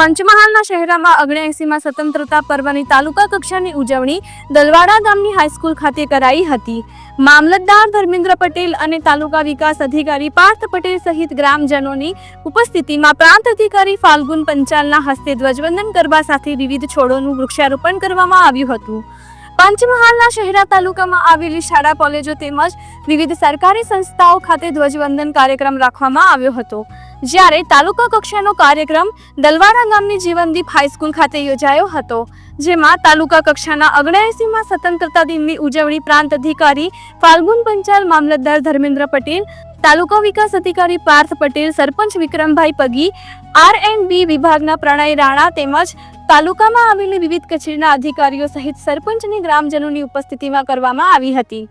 પંચમહાલના શહેરામાં અગ્નેસીમાં સ્વતંત્રતા પર્વની તાલુકા કક્ષાની ઉજવણી દલવાડા ગામની હાઈસ્કૂલ ખાતે કરાઈ હતી. મામલતદાર ધર્મેન્દ્ર પટેલ અને તાલુકા વિકાસ અધિકારી પાર્થ પટેલ સહિત ગ્રામજનોની ઉપસ્થિતિમાં પ્રાંત અધિકારી ફાલ્ગુન પંચાલના હસ્તે ધ્વજવંદન કરવા સાથે વિવિધ છોડોનું વૃક્ષારોપણ કરવામાં આવ્યું હતું. પંચમહાલના શહેરા તાલુકામાં આવેલી શાળા, કોલેજો તેમજ વિવિધ સરકારી સંસ્થાઓ ખાતે ધ્વજવંદન કાર્યક્રમ રાખવામાં આવ્યો હતો. જ્યારે તાલુકા કક્ષાનો કાર્યક્રમ દલવાડા ગામની જીવનદીપ હાઈસ્કૂલ ખાતે યોજાયો હતો, જેમાં તાલુકા કક્ષાના અગણએસીમાં સ્વતંત્રતા દિનની ઉજવણી પ્રાંત અધિકારી ફાલ્ગુન પંચાલ, મામલતદાર ધર્મેન્દ્ર પટેલ, તાલુકા વિકાસ અધિકારી Parth Patel, sarpanch Vikrambhai Pagi, R and B વિભાગના પ્રણય રાણા તેમજ તાલુકામાં આવેલી વિવિધ કચેરીના અધિકારીઓ સહિત સરપંચની ગ્રામજનોની ઉપસ્થિતિમાં કરવામાં આવી હતી.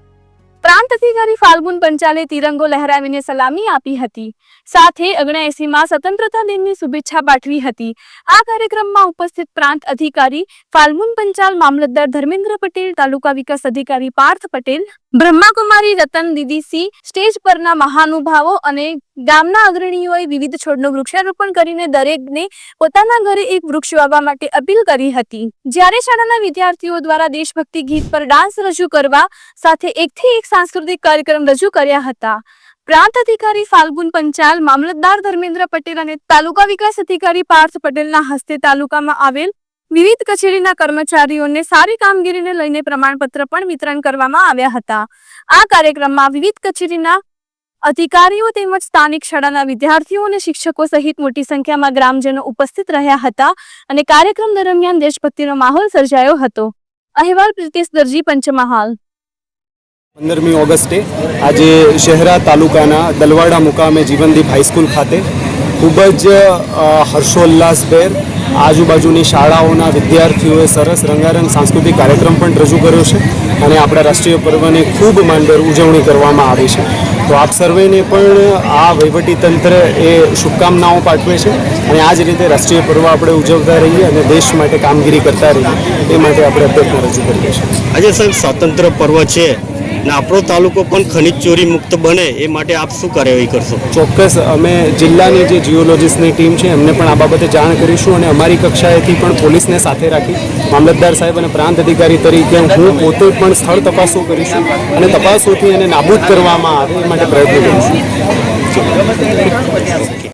પ્રાંત અધિકારી ફાલ્ગુન પંચાલે તિરંગો લહેરાવીને સલામી આપી હતી. સાથે અગણએસીમાં સ્વતંત્રતા દિનની શુભેચ્છા પાઠવી હતી. આ કાર્યક્રમમાં ઉપસ્થિત પ્રાંત અધિકારી ફાલ્ગુન પંચાલ, મામલતદાર ધર્મેન્દ્ર પટેલ, તાલુકા વિકાસ અધિકારી પાર્થ પટેલ, બ્રહ્માકુમારી રતન દીદી સિંહ સ્ટેજ પરના મહાનુભાવો અને ગામના અગ્રણીઓએ વિવિધ છોડનું વૃક્ષારોપણ કરીને દરેકને પોતાના ઘરે એક વૃક્ષ વાવવા માટે અપીલ કરી હતી. જ્યારે શાળાના વિદ્યાર્થીઓ દ્વારા દેશભક્તિ ગીત પર ડાન્સ રજૂ કરવા સાથે એકથી એક સાંસ્કૃતિક કાર્યક્રમ રજૂ કર્યા હતા. પ્રાંત અધિકારી ફાલ્ગુન પંચાલ, મામલતદાર ધર્મેન્દ્ર પટેલ અને તાલુકા વિકાસ અધિકારી પાર્થ પટેલના હસ્તે તાલુકામાં આવેલ વિવિધ કચેરીના કર્મચારીઓને સારી કામગીરીને લઈને પ્રમાણપત્ર પણ વિતરણ કરવામાં આવ્યા હતા. આ કાર્યક્રમમાં વિવિધ કચેરીના અધિકારીઓ તેમજ સ્થાનિક શાળાના વિદ્યાર્થીઓ અને શિક્ષકો સહિત મોટી સંખ્યામાં ગ્રામજનો ઉપસ્થિત રહ્યા હતા અને કાર્યક્રમ દરમિયાન દેશભક્તિનો માહોલ સર્જાયો હતો. અહેવાલ પ્રિતેશ દરજી, પંચમહાલ. પંદરમી ઓગસ્ટે આજે શહેરા તાલુકાના દલવાડા મુકામે જીવનદીપ હાઈસ્કૂલ ખાતે ખૂબ જ હર્ષોલ્લાસભેર આજુબાજુની શાળાઓના વિદ્યાર્થીઓએ સરસ રંગારંગ સાંસ્કૃતિક કાર્યક્રમ પણ રજૂ કર્યો છે અને આપણા રાષ્ટ્રીય પર્વની ખૂબ માંડર ઉજવણી કરવામાં આવી છે. તો આપ સર્વેને પણ આ વહીવટી તંત્ર એ શુભકામનાઓ પાઠવે છે અને આ જ રીતે રાષ્ટ્રીય પર્વ આપણે ઉજવતા રહીએ અને દેશ માટે કામગીરી કરતા રહીએ, એ માટે આપણે અભ્યર્થના રજૂ કરીએ છીએ. આજે સાહેબ સ્વાતંત્ર્ય પર્વ છે. ને આપણો તાલુકો પણ ખનિજ ચોરી મુક્ત બને એ માટે આપ શું કાર્યવાહી કરશો? ચોક્કસ, અમે જિલ્લાની જે જીઓલોજીસ્ટની ટીમ છે, એમને પણ આ બાબતે જાણ કરીશું અને અમારી કક્ષાએથી પણ પોલીસને સાથે રાખી મામલતદાર સાહેબ અને પ્રાંત અધિકારી તરીકે હું પોતે પણ સ્થળ તપાસો કરીશું અને તપાસોથી એને નાબૂદ કરવામાં આવે એ માટે પ્રયત્ન કરીશું.